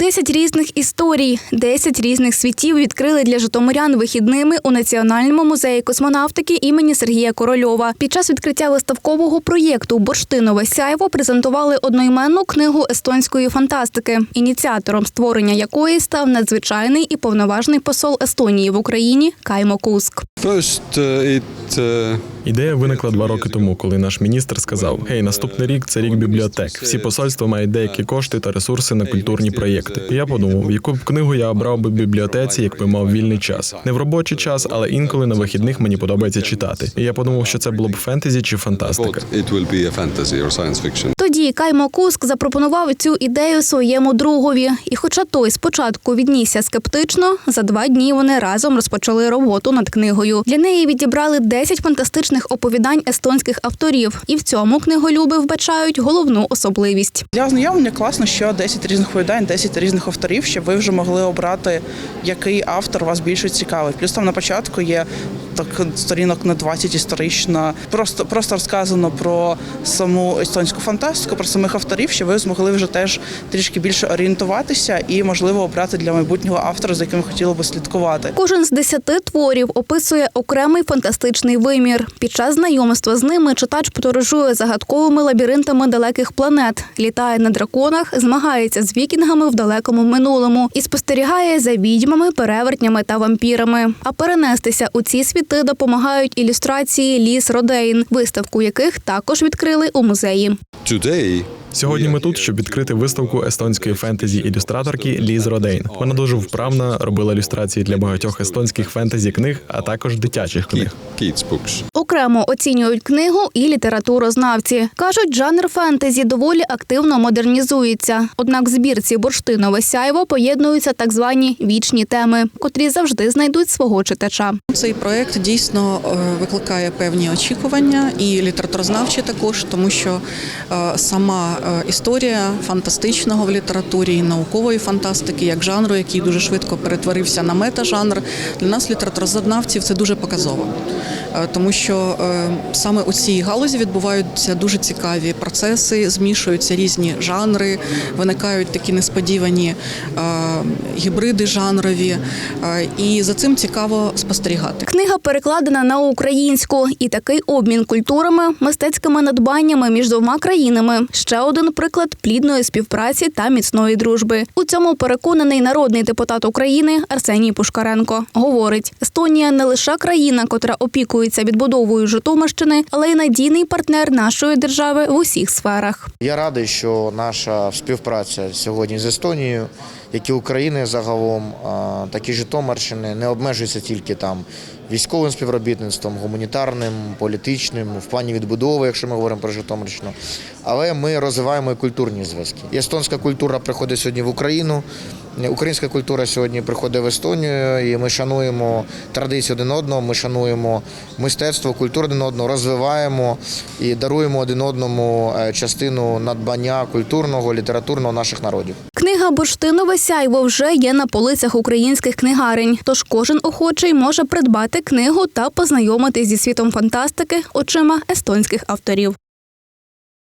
Десять різних історій, 10 різних світів відкрили для житомирян вихідними у Національному музеї космонавтики імені Сергія Корольова. Під час відкриття виставкового проєкту Бурштинове сяйво презентували одноіменну книгу естонської фантастики, ініціатором створення якої став надзвичайний і повноважний посол Естонії в Україні Каймо Куск. Uh, uh, Ідея виникла два роки тому, коли наш міністр сказав: Гей, наступний рік це рік бібліотек. Всі посольства мають деякі кошти та ресурси на культурні проєкти. І я подумав, яку б книгу я обрав би в бібліотеці, якби мав вільний час. Не в робочий час, але інколи на вихідних мені подобається читати. І я подумав, що це було б фентезі чи фантастика. Тоді Каймо Куск запропонував цю ідею своєму другові. І хоча той спочатку віднісся скептично, за два дні вони разом розпочали роботу над книгою. Для неї відібрали 10 фантастичних оповідань естонських авторів, і в цьому книголюби вбачають головну особливість. Для ознайомлення класно, що 10 різних оповідань, 10 різних авторів, щоб ви вже могли обрати, який автор вас більше цікавить. Плюс там на початку є так сторінок на 20 історично. Просто просто розказано про саму естонську фантастику, про самих авторів, щоб ви змогли вже теж трішки більше орієнтуватися і, можливо, обрати для майбутнього автора, за яким хотіли би слідкувати. Кожен з десяти творів описує окремий фантастичний вимір. Під час знайомства з ними читач подорожує загадковими лабіринтами далеких планет, літає на драконах, змагається з вікінгами в далекому минулому і спостерігає за відьмами, перевертнями та вампірами. А перенестися у ці світи допомагають ілюстрації Ліс Родейн, виставку яких також відкрили у музеї. Today, Сьогодні ми тут, щоб відкрити виставку естонської фентезі ілюстраторки Ліз Родейн. Вона дуже вправна, робила ілюстрації для багатьох естонських фентезі книг, а також дитячих книг. Окремо оцінюють книгу і літературознавці. Кажуть, жанр фентезі доволі активно модернізується. Однак в збірці бурштинове сяйво поєднуються так звані вічні теми, котрі завжди знайдуть свого читача. Цей проект дійсно е, викликає певні очікування і літературознавчі також, тому що е, сама історія фантастичного в літературі і наукової фантастики, як жанру, який дуже швидко перетворився на метажанр, для нас, літературознавців, це дуже показово. Е, Тому що е, саме у цій галузі відбуваються дуже цікаві процеси, змішуються різні жанри, виникають такі несподівані е, гібриди жанрові, е, і за цим цікаво спостерігати. Книга перекладена на українську, і такий обмін культурами, мистецькими надбаннями між двома країнами ще один приклад плідної співпраці та міцної дружби. У цьому переконаний народний депутат України Арсеній Пушкаренко. Говорить, Естонія не лише країна, котра опікується відбудовою Житомирщини, але й надійний партнер нашої держави в усіх сферах. Я радий, що наша співпраця сьогодні з Естонією, як і України загалом, так і Житомирщини не обмежується тільки там військовим співробітництвом, гуманітарним, політичним, в плані відбудови, якщо ми говоримо про Житомирщину. Але ми розвиваємо і культурні зв'язки. Естонська культура приходить сьогодні в Україну. Українська культура сьогодні приходить в Естонію, і ми шануємо традиції один одного, ми шануємо мистецтво, культуру один одного, розвиваємо і даруємо один одному е, частину надбання культурного, літературного наших народів. Книга Бурштинове сяйво вже є на полицях українських книгарень. Тож кожен охочий може придбати книгу та познайомитись зі світом фантастики очима естонських авторів.